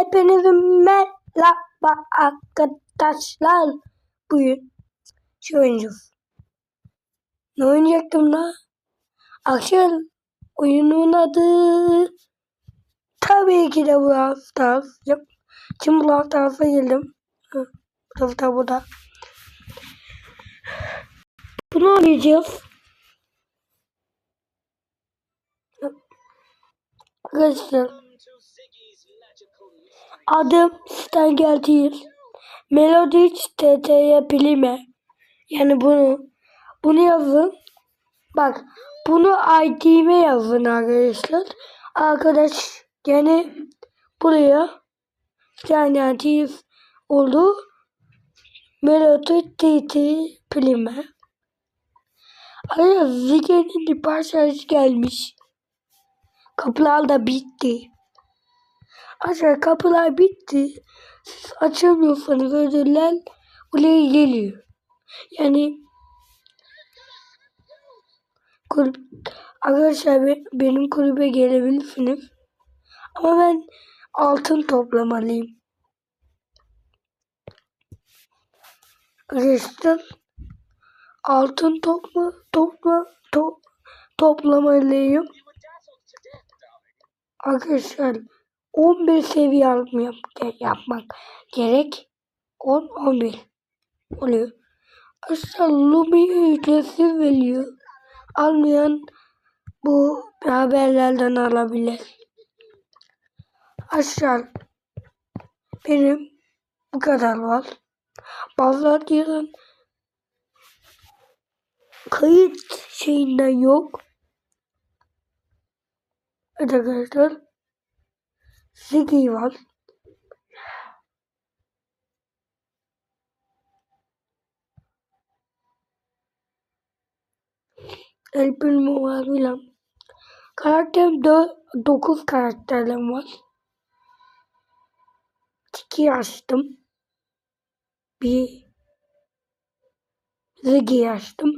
Hepinize merhaba arkadaşlar. Bugün şey oynayacağız. Ne oynayacaktım da? Akşam oyunun adı tabii ki de Brawl Stars. Yap. Şimdi Brawl Stars'a. Hı, Brawl Stars burada. Bunu oynayacağız. Arkadaşlar adım Stengel değil. Melody TT'ye Plime. Yani bunu bunu yazın. Bak bunu ID'me yazın arkadaşlar. Arkadaş yani buraya Stengel oldu. Melody TT Plime. Arkadaşlar Zige'nin parçası gelmiş. Kapılar da bitti. Aşağı kapılar bitti. Siz açamıyorsanız ödüller buraya geliyor. Yani kulüp, arkadaşlar be- benim kulübe gelebilirsiniz. Ama ben altın toplamalıyım. Arkadaşlar altın topla topla to, toplamalıyım. Arkadaşlar 11 seviye almam yapmak gerek. 10 11 oluyor. Arkadaşlar Lumi ücretsiz veriyor. Almayan bu haberlerden alabilir. Arkadaşlar benim bu kadar var. Bazıları diyorlar kayıt şeyinden yok. Evet arkadaşlar. Ziggy var. El Primo var filan. Karakterim 9 karakterlerim var. Tiki açtım. Bir Ziggy açtım.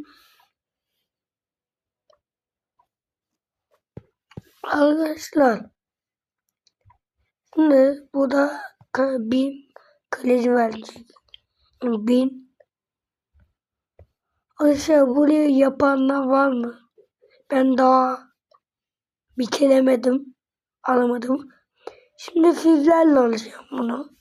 Arkadaşlar Şimdi bu da bin kaleci verecek. Bin. Arkadaşlar buraya yapanlar var mı? Ben daha bitiremedim. Alamadım. Şimdi sizlerle alacağım bunu.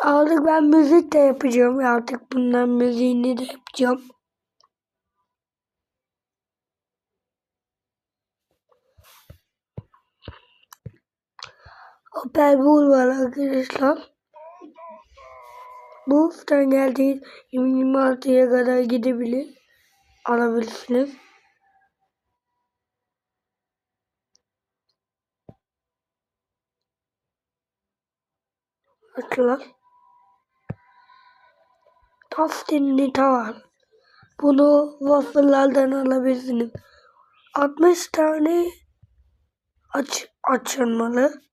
Artık ben müzik de yapacağım. Artık bundan müziğini de yapacağım. Hoparlör var arkadaşlar. Bu üstten geldiği 2026'ya kadar gidebilir. Alabilirsiniz. Arkadaşlar. Taftinli tavan. Bunu waffle'lardan alabilirsiniz. 60 tane aç açılmalı.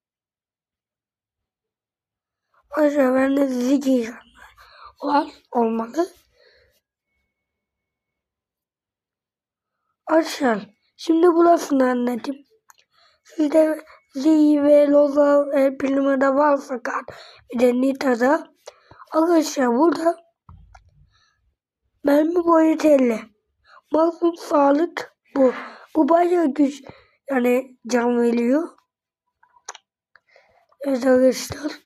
Ayrıca bende Ziggy var olmalı. Arkadaşlar şimdi burasını anlatayım. Sizde Ziggy ve Loza El Primo'da var fakat bir de Nita'da. Arkadaşlar burada mermi boyutu 50. Maksimum sağlık bu. Bu bayağı güç yani can veriyor. Evet arkadaşlar.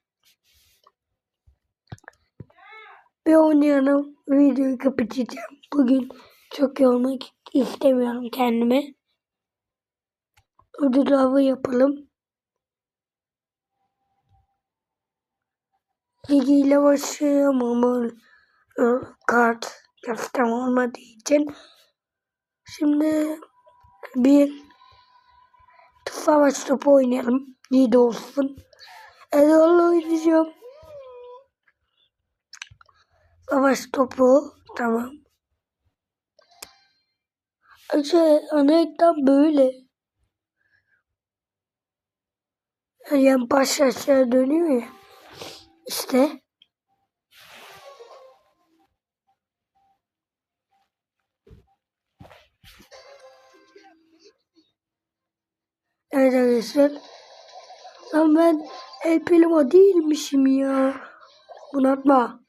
Bir oynayalım. Videoyu kapatacağım. Bugün çok yormak istemiyorum kendime. Ödül avı yapalım. Ligi ile başlayalım ama kart kaftam olmadığı için. Şimdi bir savaş topu oynayalım. İyi de olsun. Erol'la oynayacağım. Savaş topu. Tamam. Şey, ana ekran böyle. Yani baş aşağı dönüyor ya. İşte. Evet arkadaşlar. Lan ben El Primo değilmişim ya. Bunatma.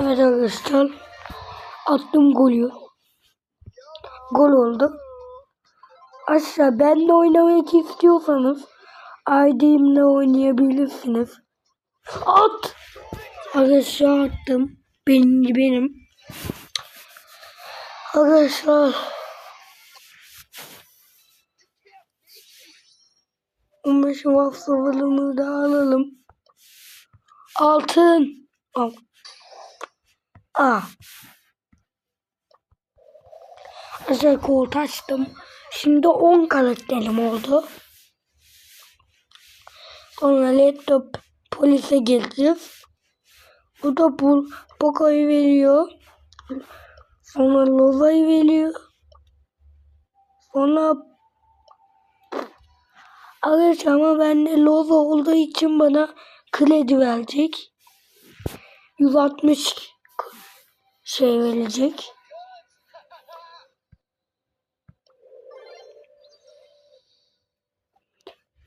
Evet arkadaşlar. Attım golü. Gol oldu. Aşağı benle oynamak istiyorsanız ID'imle oynayabilirsiniz. At! Arkadaşlar attım. Benim benim. Arkadaşlar. Umarım hafızalarımızı da alalım. Altın. Al. Aa. Özel kol açtım. Şimdi 10 karakterim oldu. Sonra laptop polise geleceğiz. Bu da bu Poco'yu veriyor. Sonra Loza'yı veriyor. Sonra Arkadaşlar ama bende Loza olduğu için bana kredi verecek. 160 şey verecek.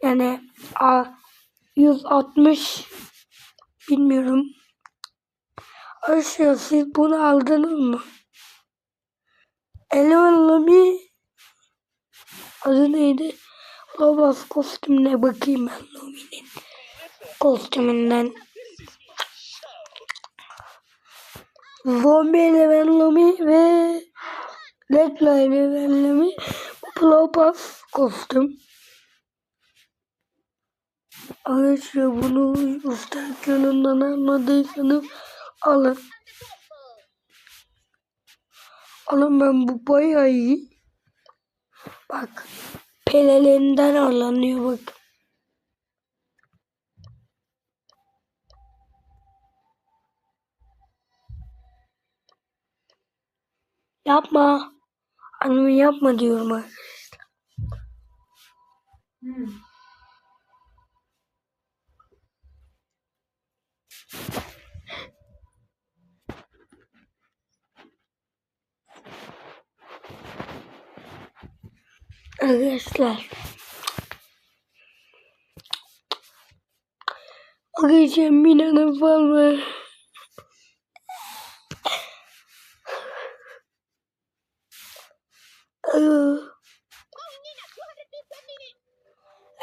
Yani a, 160 bilmiyorum. Aşağı siz bunu aldınız mı? Eleman Lamy adı neydi? Robot kostümüne bakayım ben Lamy'nin kostümünden. Zombie Eleven Lamy ve Eleven Lamy Plopas kostüm. Arkadaşlar bunu Ustak yönünden anladıysanız alın. Alın ben bu bayağı iyi. Bak pelelerinden alınıyor bak. Yapma. Anneme yapma diyorum arkadaşlar. Arkadaşlar. Arkadaşlar Mina'nın falan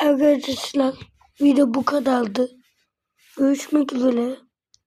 Arkadaşlar video bu kadardı. Görüşmek üzere.